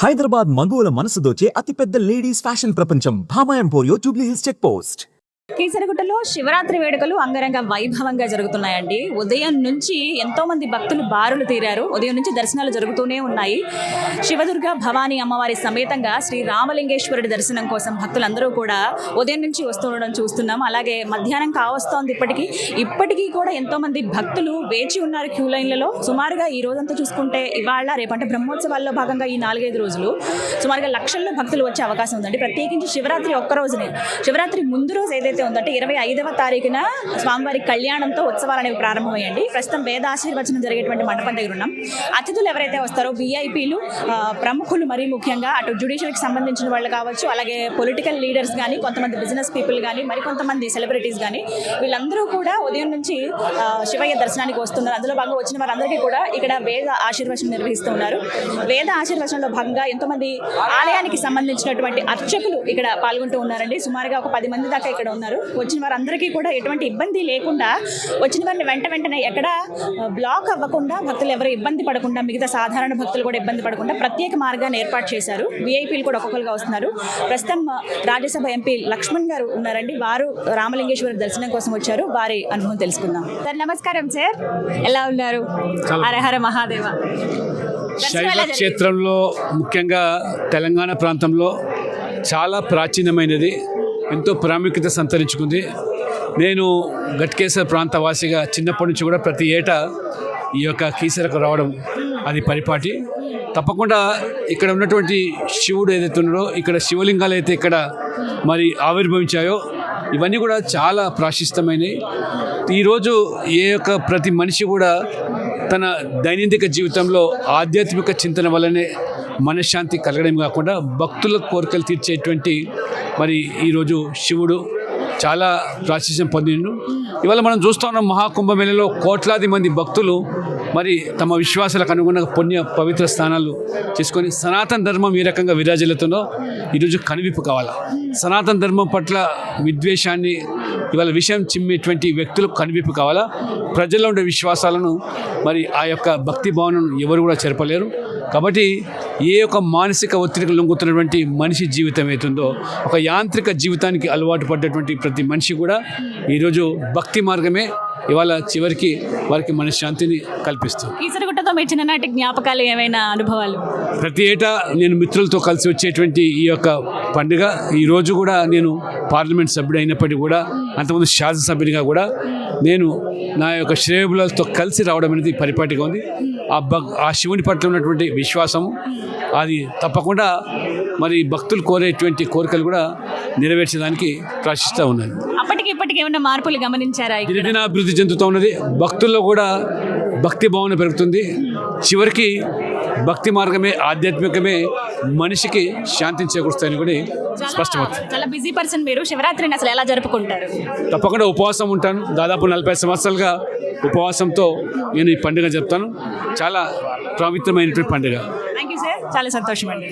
హైదరాబాద్ మగువుల మనసు దోచే అతిపెద్ద ladies fashion ప్రపంచం. Bhama emporio Jubilee Hills check post కీసరగుట్టలో Shivaratri వేడుకలు అంగరంగ వైభవంగా జరుగుతున్నాయండి. ఉదయం నుంచి ఎంతో మంది భక్తులు బారులు తీరారు. ఉదయం నుంచి దర్శనాలు జరుగుతూనే ఉన్నాయి. శివదుర్గ భవానీ అమ్మవారి సమేతంగా శ్రీ రామలింగేశ్వరుడి దర్శనం కోసం భక్తులందరూ కూడా ఉదయం నుంచి వస్తుండడం చూస్తున్నాం. అలాగే మధ్యాహ్నం కావస్తోంది ఇప్పటికీ. ఇప్పటికీ కూడా ఎంతో మంది భక్తులు వేచి ఉన్నారు క్యూ లైన్లలో. సుమారుగా ఈ రోజంతా చూసుకుంటే ఇవాళ రేపంటే బ్రహ్మోత్సవాల్లో భాగంగా ఈ నాలుగైదు రోజులు సుమారుగా లక్షల్లో భక్తులు వచ్చే అవకాశం ఉందండి. ప్రత్యేకించి శివరాత్రి ఒక్క రోజునే శివరాత్రి ముందు రోజు ఏదైతే ఉందంటే ఇరవై ఐదవ తారీఖున స్వామివారి కళ్యాణంతో ఉత్సవాలు అనేవి ప్రారంభమయ్యండి. ప్రస్తుతం వేద ఆశీర్వచనం జరిగేటువంటి మండపం దగ్గర ఉన్నాం. అతిథులు ఎవరైతే వస్తారో విఐపీలు ప్రముఖులు మరీ ముఖ్యంగా అటు జ్యుడిషియల్కి సంబంధించిన వాళ్ళు కావచ్చు అలాగే పొలిటికల్ లీడర్స్ కానీ కొంతమంది బిజినెస్ పీపుల్ కానీ మరికొంతమంది సెలబ్రిటీస్ కానీ వీళ్ళందరూ కూడా ఉదయం నుంచి శివయ్య దర్శనానికి వస్తున్నారు. అందులో భాగంగా వచ్చిన వారందరికీ కూడా ఇక్కడ వేద ఆశీర్వచనం నిర్వహిస్తూ ఉన్నారు. వేద ఆశీర్వచనంలో భాగంగా ఎంతోమంది ఆలయానికి సంబంధించినటువంటి అర్చకులు ఇక్కడ పాల్గొంటూ ఉన్నారండి. సుమారుగా ఒక పది మంది దాకా ఇక్కడ ఉన్నారు. వచ్చిన వారందరికీ కూడా ఎటువంటి ఇబ్బంది లేకుండా వచ్చిన వారిని వెంట వెంటనే ఎక్కడ బ్లాక్ అవ్వకుండా భక్తులు ఎవరు ఇబ్బంది పడకుండా మిగతా సాధారణ భక్తులు కూడా ఇబ్బంది పడకుండా ప్రత్యేక మార్గాన్ని ఏర్పాటు చేశారు. విఐపీలు కూడా ఒక్కొక్కరుగా వస్తున్నారు. ప్రస్తుతం రాజ్యసభ ఎంపీ లక్ష్మణ్ గారు ఉన్నారండి. వారు రామలింగేశ్వర దర్శనం కోసం వచ్చారు. వారి అనుభవం తెలుసుకుందాం. సార్ నమస్కారం సార్. ఎలా ఉన్నారు? హరహర మహాదేవ. శైవ? క్షేత్రంలో ముఖ్యంగా తెలంగాణ ప్రాంతంలో చాలా ప్రాచీనమైనది. ఎంతో ప్రాముఖ్యత సంతరించుకుంది. నేను గట్కేశ్వర ప్రాంత వాసిగా చిన్నప్పటి నుంచి కూడా ప్రతి ఏటా ఈ యొక్క కీసరకు రావడం అది పరిపాటి. తప్పకుండా ఇక్కడ ఉన్నటువంటి శివుడు ఏదైతే ఉన్నాడో ఇక్కడ శివలింగాలు అయితే ఇక్కడ మరి ఆవిర్భవించాయో ఇవన్నీ కూడా చాలా ప్రాశిష్టమైనవి ఈరోజు ఏ యొక్క ప్రతి మనిషి కూడా తన దైనందిక జీవితంలో ఆధ్యాత్మిక చింతన వల్లనే మనశ్శాంతి కలగడం కాకుండా భక్తుల కోరికలు తీర్చేటువంటి మరి ఈరోజు శివుడు చాలా ప్రాచుర్యం పొందిండు. ఇవాళ మనం చూస్తూ ఉన్నాం మహాకుంభమేళలో కోట్లాది మంది భక్తులు మరి తమ విశ్వాసాలకు అనుగుణంగా పుణ్య పవిత్ర స్థానాలు చేసుకొని సనాతన ధర్మం ఏ రకంగా విరాజిల్లుతుందో ఈరోజు కనువిప్పు కావాలా. సనాతన ధర్మం పట్ల విద్వేషాన్ని ఇవాళ విషయం చిమ్మేటువంటి వ్యక్తులకు కనువిప్పు కావాలా. ప్రజల్లో ఉండే విశ్వాసాలను మరి ఆ యొక్క భక్తి భావనను ఎవరు కూడా చెరపలేరు. కాబట్టి ఏ యొక్క మానసిక ఒత్తిడికి లొంగుతున్నటువంటి మనిషి జీవితం అవుతుందో ఒక యాంత్రిక జీవితానికి అలవాటు పడ్డటువంటి ప్రతి మనిషి కూడా ఈరోజు భక్తి మార్గమే ఇవాళ చివరికి వారికి మనశ్శాంతిని కల్పిస్తుంది. కీసరగుట్టతో మీ చిన్ననాటి జ్ఞాపకాలు ఏమైనా అనుభవాలు? ప్రతి ఏటా నేను మిత్రులతో కలిసి వచ్చేటువంటి ఈ యొక్క పండుగ ఈ రోజు కూడా నేను పార్లమెంట్ సభ్యుడు అయినప్పటికీ కూడా అంతకుముందు శాసనసభ్యునిగా కూడా నేను నా యొక్క శ్రేయబులతో కలిసి రావడం అనేది పరిపాటిగా ఉంది. ఆ భక్ ఆ శివుని పట్ల ఉన్నటువంటి విశ్వాసం అది తప్పకుండా మరి భక్తులు కోరేటువంటి కోరికలు కూడా నెరవేర్చడానికి ప్రాశిస్తూ ఉన్నది. అప్పటికి ఇప్పటికి ఏమైనా మార్పులు గమనించారా? దినదిన అభివృద్ధి చెందుతూ ఉన్నది. భక్తుల్లో కూడా భక్తి భావన పెరుగుతుంది. చివరికి భక్తి మార్గమే ఆధ్యాత్మికమే మనిషికి శాంతిని చేకూరుస్తాయని కూడా స్పష్టమవుతుంది. చాలా బిజీ పర్సన్ మీరు. శివరాత్రిని అసలు ఎలా జరుపుకుంటారు? తప్పకుండా ఉపవాసం ఉంటాను. దాదాపు నలభై సంవత్సరాలుగా ఉపవాసంతో నేను ఈ పండుగ చెప్తాను చాలా పవిత్రమైనటువంటి పండుగ. థ్యాంక్ యూ సార్ చాలా సంతోషం అండి.